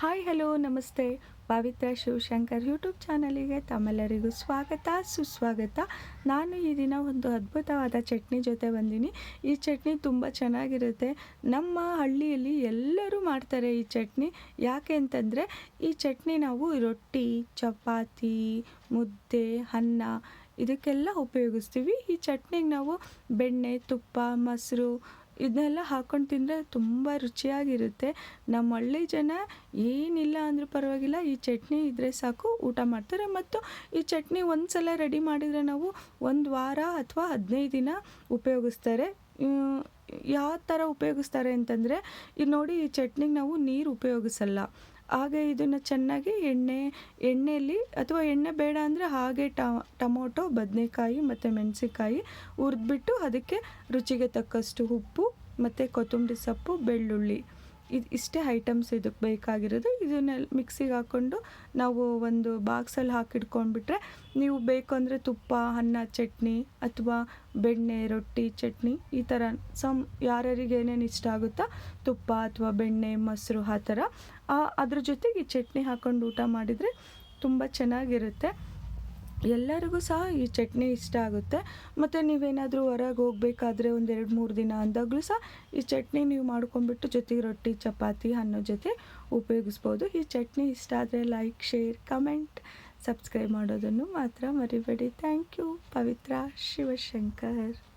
Hi, hello, ನಮಸ್ತೆ. ಪವಿತ್ರ Shivashankar YouTube ಚಾನಲಿಗೆ ತಮ್ಮೆಲ್ಲರಿಗೂ ಸ್ವಾಗತ, ಸುಸ್ವಾಗತ. ನಾನು ಈ ದಿನ ಒಂದು ಅದ್ಭುತವಾದ ಚಟ್ನಿ ಜೊತೆ ಬಂದೀನಿ. ಈ ಚಟ್ನಿ ತುಂಬ ಚೆನ್ನಾಗಿರುತ್ತೆ. ನಮ್ಮ ಹಳ್ಳಿಯಲ್ಲಿ ಎಲ್ಲರೂ ಮಾಡ್ತಾರೆ ಈ ಚಟ್ನಿ. ಯಾಕೆ ಅಂತಂದರೆ, ಈ ಚಟ್ನಿ ನಾವು ರೊಟ್ಟಿ, ಚಪಾತಿ, ಮುದ್ದೆ, ಅನ್ನ ಇದಕ್ಕೆಲ್ಲ ಉಪಯೋಗಿಸ್ತೀವಿ. ಈ ಚಟ್ನಿಗೆ ನಾವು ಬೆಣ್ಣೆ, ತುಪ್ಪ, ಮೊಸರು ಇದನ್ನೆಲ್ಲ ಹಾಕ್ಕೊಂಡು ತಿಂದರೆ ತುಂಬ ರುಚಿಯಾಗಿರುತ್ತೆ. ನಮ್ಮ ಹಳ್ಳಿ ಜನ ಏನಿಲ್ಲ ಅಂದರೂ ಪರವಾಗಿಲ್ಲ, ಈ ಚಟ್ನಿ ಇದ್ದರೆ ಸಾಕು, ಊಟ ಮಾಡ್ತಾರೆ. ಮತ್ತು ಈ ಚಟ್ನಿ ಒಂದು ಸಲ ರೆಡಿ ಮಾಡಿದರೆ ನಾವು ಒಂದು ವಾರ ಅಥವಾ ಹದಿನೈದು ದಿನ ಉಪಯೋಗಿಸ್ತಾರೆ. ಯಾವ ಥರ ಉಪಯೋಗಿಸ್ತಾರೆ ಅಂತಂದರೆ ಇದು ನೋಡಿ ಈ ಚಟ್ನಿಗೆ ನಾವು ನೀರು ಉಪಯೋಗಿಸಲ್ಲ. ಹಾಗೆ ಇದನ್ನು ಚೆನ್ನಾಗಿ ಎಣ್ಣೆ ಎಣ್ಣೆಯಲ್ಲಿ ಅಥವಾ ಎಣ್ಣೆ ಬೇಡ ಅಂದರೆ ಹಾಗೆ ಟಮೊಟೊ, ಬದನೆಕಾಯಿ ಮತ್ತು ಮೆಣಸಿಕಾಯಿ ಹುರಿದ್ಬಿಟ್ಟು ಅದಕ್ಕೆ ರುಚಿಗೆ ತಕ್ಕಷ್ಟು ಉಪ್ಪು ಮತ್ತು ಕೊತ್ತಂಬರಿ ಸೊಪ್ಪು, ಬೆಳ್ಳುಳ್ಳಿ. ಇದು ಇಷ್ಟೇ ಐಟಮ್ಸ್ ಇದಕ್ಕೆ ಬೇಕಾಗಿರೋದು. ಇದನ್ನೆಲ್ಲ ಮಿಕ್ಸಿಗೆ ಹಾಕ್ಕೊಂಡು ನಾವು ಒಂದು ಬಾಕ್ಸಲ್ಲಿ ಹಾಕಿಟ್ಕೊಂಡ್ಬಿಟ್ರೆ ನೀವು ಬೇಕು ಅಂದರೆ ತುಪ್ಪ, ಅನ್ನ, ಚಟ್ನಿ ಅಥವಾ ಬೆಣ್ಣೆ, ರೊಟ್ಟಿ, ಚಟ್ನಿ ಈ ಥರ ಸಮ್ ಯಾರ್ಯಾರಿಗೆ ಏನೇನು ಇಷ್ಟ ಆಗುತ್ತಾ ತುಪ್ಪ ಅಥವಾ ಬೆಣ್ಣೆ, ಮೊಸರು ಆ ಥರ ಅದ್ರ ಜೊತೆಗೆ ಚಟ್ನಿ ಹಾಕ್ಕೊಂಡು ಊಟ ಮಾಡಿದರೆ ತುಂಬ ಚೆನ್ನಾಗಿರುತ್ತೆ. ಎಲ್ಲರಿಗೂ ಸಹ ಈ ಚಟ್ನಿ ಇಷ್ಟ ಆಗುತ್ತೆ. ಮತ್ತು ನೀವೇನಾದರೂ ಹೊರಗೆ ಹೋಗಬೇಕಾದ್ರೆ ಒಂದು ಎರಡು ಮೂರು ದಿನ ಅಂದಾಗಲೂ ಸಹ ಈ ಚಟ್ನಿ ನೀವು ಮಾಡ್ಕೊಂಬಿಟ್ಟು ಜೊತೆಗೆ ರೊಟ್ಟಿ, ಚಪಾತಿ ಅನ್ನೋ ಜೊತೆ ಉಪಯೋಗಿಸ್ಬೋದು. ಈ ಚಟ್ನಿ ಇಷ್ಟ ಆದರೆ ಲೈಕ್, ಶೇರ್, ಕಮೆಂಟ್, ಸಬ್ಸ್ಕ್ರೈಬ್ ಮಾಡೋದನ್ನು ಮಾತ್ರ ಮರಿಬೇಡಿ. Thank you. ಪವಿತ್ರ ಶಿವಶಂಕರ್.